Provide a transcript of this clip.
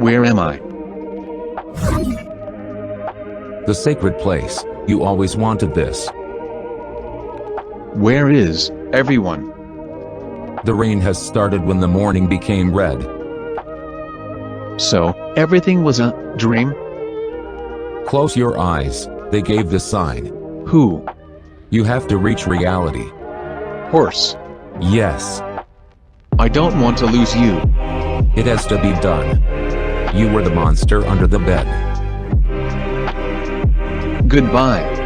Where am I? The sacred place. You always wanted this. Where is everyone? The rain has started when the morning became red. So, everything was a dream? Close your eyes. They gave the sign. Who? You have to reach reality. Horse. Yes, I don't want to lose you. it has to be done. You were the monster under the bed. Goodbye.